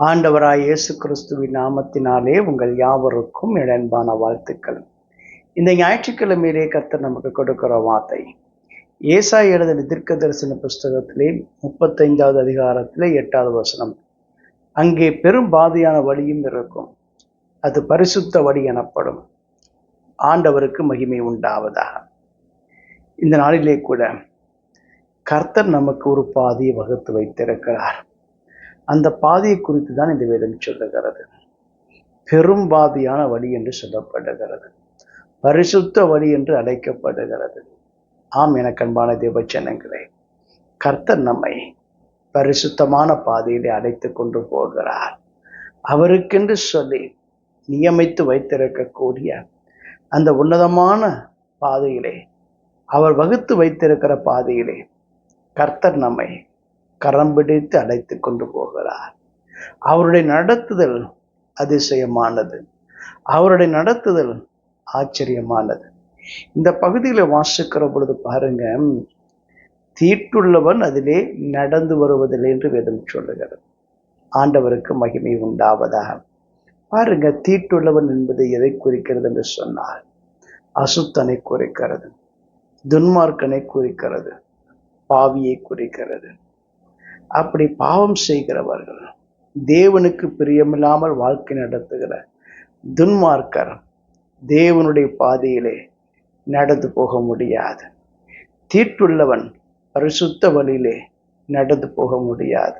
ஆண்டவராய் இயேசு கிறிஸ்துவின் நாமத்தினாலே உங்கள் யாவருக்கும் இழன்பான வாழ்த்துக்கள். இந்த ஞாயிற்றுக்கிழமையிலே கர்த்தர் நமக்கு கொடுக்கிற வார்த்தை. ஏசாய் எழுதின தீர்க்க தரிசன புஸ்தகத்திலே முப்பத்தைந்தாவது அதிகாரத்திலே எட்டாவது வசனம். அங்கே பெரும் பாதையான வழியும் இருக்கும். அது பரிசுத்த வழி எனப்படும். ஆண்டவருக்கு மகிமை உண்டாவதாக. இந்த நாளிலே கூட கர்த்தர் நமக்கு ஒரு பாதையை வகுத்து வைத்திருக்கிறார். அந்த பாதையை குறித்து தான் இந்த வேதம் சொல்லுகிறது. பெரும் பாதையான வழி என்று சொல்லப்படுகிறது. பரிசுத்த வழி என்று அழைக்கப்படுகிறது. ஆம் எனக்கு அன்பான தேவச்சனங்களே கர்த்தர் நம்மை பரிசுத்தமான பாதையிலே அழைத்து கொண்டு போகிறார். அவருக்கென்று சொல்லி நியமித்து வைத்திருக்கக்கூடிய அந்த உன்னதமான பாதையிலே அவர் வகுத்து வைத்திருக்கிற பாதையிலே கர்த்தர் நம்மை கரம் பிடித்து அழைத்து கொண்டு போகிறார். அவருடைய நடத்துதல் அதிசயமானது. அவருடைய நடத்துதல் ஆச்சரியமானது. இந்த பகுதியில் வாசிக்கிற பொழுது பாருங்க தீட்டுள்ளவன் அதிலே நடந்து வருவதில்லை என்று வேதம் சொல்லுகிறது. ஆண்டவருக்கு மகிமை உண்டாவதாக. பாருங்க தீட்டுள்ளவன் என்பது எதை குறிக்கிறது என்று சொன்னால் அசுத்தனை குறிக்கிறது துன்மார்க்கனை குறிக்கிறது பாவியை குறிக்கிறது. அப்படி பாவம் செய்கிறவர்கள் தேவனுக்கு பிரியமில்லாமல் வாழ்க்கை நடத்துகிற துன்மார்க்கர் தேவனுடைய பாதையிலே நடந்து போக முடியாது. தீட்டுள்ளவன் பரிசுத்த வழியிலே நடந்து போக முடியாது.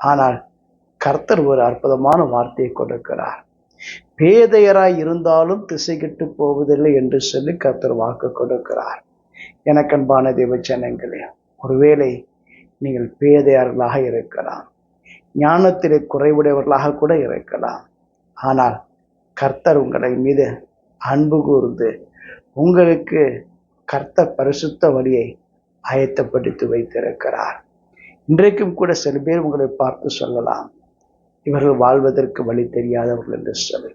ஆனால் கர்த்தர் ஒரு அற்புதமான வார்த்தையை கொடுக்கிறார். பேதையராய் இருந்தாலும் திசை போவதில்லை என்று சொல்லி கர்த்தர் வாக்கு கொடுக்கிறார். எனக்கன்பான தேவச்சனங்களே ஒருவேளை நீங்கள் பேதையர்களாக இருக்கலாம். ஞானத்திலே குறைவுடையவர்களாக கூட இருக்கலாம். ஆனால் கர்த்தர் உங்களை மீது அன்பு கூர்ந்து உங்களுக்கு கர்த்தர் பரிசுத்த வழியை ஆயத்தப்படுத்தி வைத்திருக்கிறார். இன்றைக்கும் கூட சில பேர் உங்களை பார்த்து சொல்லலாம். இவர்கள் வாழ்வதற்கு வழி தெரியாதவர்கள் என்று சொல்லி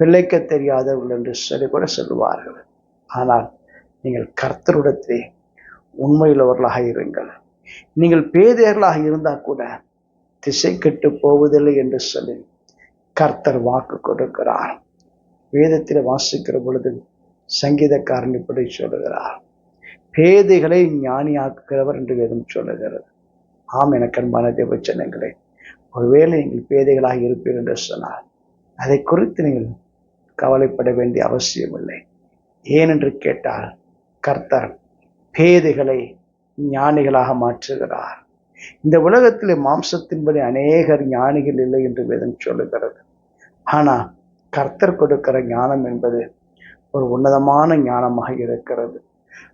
பிழைக்க தெரியாதவர்கள் என்று சொல்லி கூட சொல்லுவார்கள். ஆனால் நீங்கள் கர்த்தருடத்தை உண்மையுள்ளவர்களாக இருங்கள். நீங்கள் பேதையர்களாக இருந்தால் கூட திசை கெட்டு போவதில்லை என்று சொல்லி கர்த்தர் வாக்கு கொடுக்கிறார். வேதத்தில் வாசிக்கிற பொழுது சங்கீதக்காரன் இப்படி சொல்லுகிறார். பேதைகளை ஞானியாக்குகிறவர் என்று வேதம் சொல்லுகிறது. ஆம் எனக்கு அன்பான தேவச்சனங்களே ஒருவேளை நீங்கள் பேதைகளாக இருப்பீர்கள் என்று சொன்னால் அதை குறித்து நீங்கள் கவலைப்பட வேண்டிய அவசியமில்லை. ஏனென்று கேட்டால் கர்த்தர் பேதைகளை ஞானிகளாக மாற்றுகிறார். இந்த உலகத்தில் மாம்சத்தின்படி அநேகர் ஞானிகள் இல்லை என்று வேதம் சொல்லுகிறது. ஆனால் கர்த்தர் கொடுக்கிற ஞானம் என்பது ஒரு உன்னதமான ஞானமாக இருக்கிறது.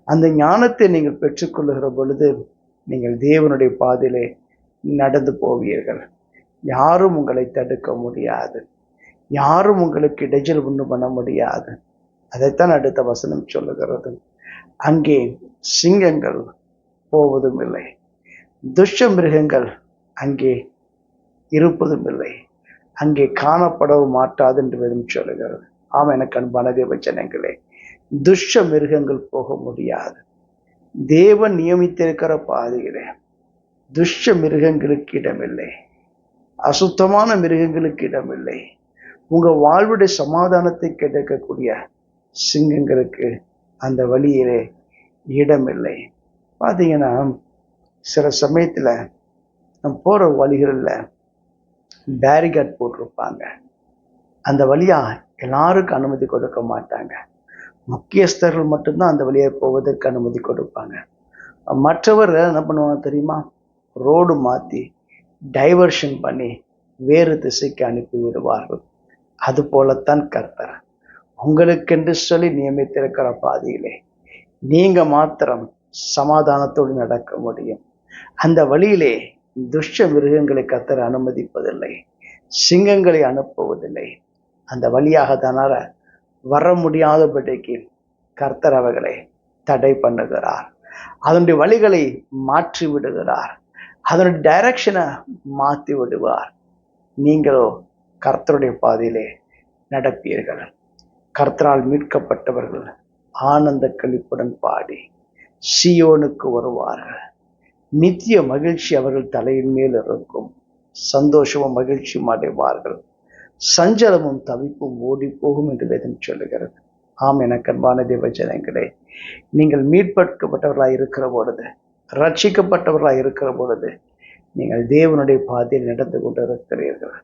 அந்த ஞானத்தை நீங்கள் பெற்றுக்கொள்ளுகிற பொழுது நீங்கள் தேவனுடைய பாதையிலே நடந்து போவீர்கள். யாரும் உங்களை தடுக்க முடியாது. யாரும் உங்களுக்கு இடைஞ்சல் ஒன்று பண்ண முடியாது. அதைத்தான் அடுத்த வசனம் சொல்லுகிறது. அங்கே சிங்கங்கள் போவதும் இல்லை துஷ்ட மிருகங்கள் அங்கே இருப்பதும் இல்லை அங்கே காணப்படவும் மாட்டாது என்று வேதம் சொல்லுகிறது. ஆம் எனக்கு அன்பான தேவச்சனங்களே துஷ்ட மிருகங்கள் போக முடியாது. தேவன் நியமித்திருக்கிற பாதையிலே துஷ்ட மிருகங்களுக்கு இடமில்லை. அசுத்தமான மிருகங்களுக்கு இடமில்லை. உங்கள் வாழ்வுடைய சமாதானத்தை கிடைக்கக்கூடிய சிங்கங்களுக்கு அந்த வழியிலே இடமில்லை. பார்த்தீங்கன்னா சில சமயத்தில் நம்ம போகிற வழிகளில் பேரிகேட் போட்டிருப்பாங்க. அந்த வழியாக எல்லாருக்கும் அனுமதி கொடுக்க மாட்டாங்க. முக்கியஸ்தர்கள் மட்டும்தான் அந்த வழியாக போவதற்கு அனுமதி கொடுப்பாங்க. மற்றவர் என்ன பண்ணுவாங்க தெரியுமா? ரோடு மாற்றி டைவர்ஷன் பண்ணி வேறு திசைக்கு அனுப்பி விடுவார்கள். அது போலத்தான் கர்த்தர். உங்களுக்கென்று சொல்லி நியமித்திருக்கிற பாதையிலே நீங்கள் மாத்திரம் சமாதானத்தோடு நடக்க முடியும். அந்த வழியிலே துஷ்ட மிருகங்களை கத்தர் அனுமதிப்பதில்லை சிங்கங்களை அனுப்புவதில்லை. அந்த வழியாக தனால வர முடியாதபடிக்கு கர்த்தர் அவர்களை தடை பண்ணுகிறார். அதனுடைய வழிகளை மாற்றி விடுகிறார். அதனுடைய டைரக்ஷனை மாற்றி விடுவார். நீங்களோ கர்த்தருடைய பாதையிலே நடப்பீர்கள். கர்த்தரால் மீட்கப்பட்டவர்கள் ஆனந்த கழிப்புடன் பாடி சியோனுக்கு வருவார்கள். நித்திய மகிழ்ச்சி அவர்கள் தலையின் மேல் இருக்கும். சந்தோஷமும் மகிழ்ச்சியும் அடைவார்கள். சஞ்சலமும் தவிப்பும் ஓடி போகும் என்று வேதம் சொல்லுகிறது. ஆம் எனக்கு அன்பான தேவ ஜனங்களே நீங்கள் மீட்படுத்தப்பட்டவர்களாய் இருக்கிற பொழுது ரட்சிக்கப்பட்டவர்களாக இருக்கிற பொழுது நீங்கள் தேவனுடைய பாதையில் நடந்து கொண்டிருக்கிறீர்கள்.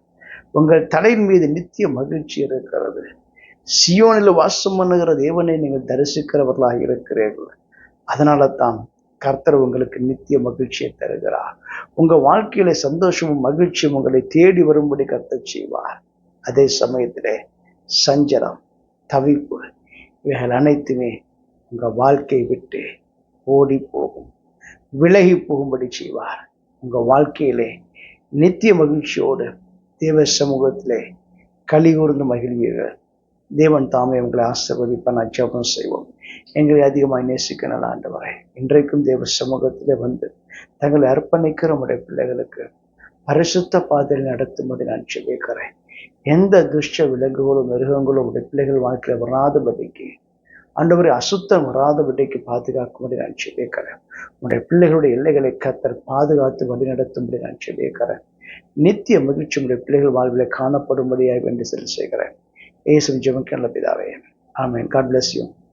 உங்கள் தலையின் மீது நித்திய மகிழ்ச்சி இருக்கிறது. சியோனில் வாசம் பண்ணுகிற தேவனை நீங்கள் தரிசிக்கிறவர்களாக இருக்கிறீர்கள். அதனால தான் கர்த்தர் உங்களுக்கு நித்திய மகிழ்ச்சியை தருகிறார். உங்கள் வாழ்க்கையில சந்தோஷமும் மகிழ்ச்சியும் உங்களை தேடி வரும்படி கர்த்தர் செய்வார். அதே சமயத்தில் சஞ்சலம் தவிப்பு இவைகள் அனைத்துமே உங்கள் வாழ்க்கையை விட்டு ஓடி போகும். விலகி போகும்படி செய்வார். உங்கள் வாழ்க்கையிலே நித்திய மகிழ்ச்சியோடு தேவ சமூகத்திலே கலிகூர்ந்து மகிழ்வீர்கள். தேவன் தாமே உங்களை ஆசிர்வதிப்பான் அஜபம் செய்வோம். எங்களை அதிகமாக நேசிக்க நல்ல ஆண்டவரே. இன்றைக்கும் தேவ சமூகத்திலே வந்து தங்களை அர்ப்பணிக்கிற உடைய பிள்ளைகளுக்கு பரிசுத்த பாதையில் நடத்தும்படி நான் செபிக்கிறேன் எந்த துஷ்ட விலங்குகளும் மிருகங்களும் உடைய பிள்ளைகள் வாழ்க்கையில் வராதபடிக்கு ஆண்டவரை அசுத்தம் வராதபடிக்கு பாதுகாக்கும்படி நான் செபிக்கிறேன் உடைய பிள்ளைகளுடைய எல்லைகளை கத்தர் பாதுகாத்து வழி நடத்தும்படி நான் செபிக்கிறேன் நித்திய மகிழ்ச்சி உடைய பிள்ளைகள் வாழ்வில் காணப்படும்படியாக வேண்டி செல் செய்கிறேன். ஏசும் ஜெமக்கல்ல பிதாவே. ஆமேன். God bless you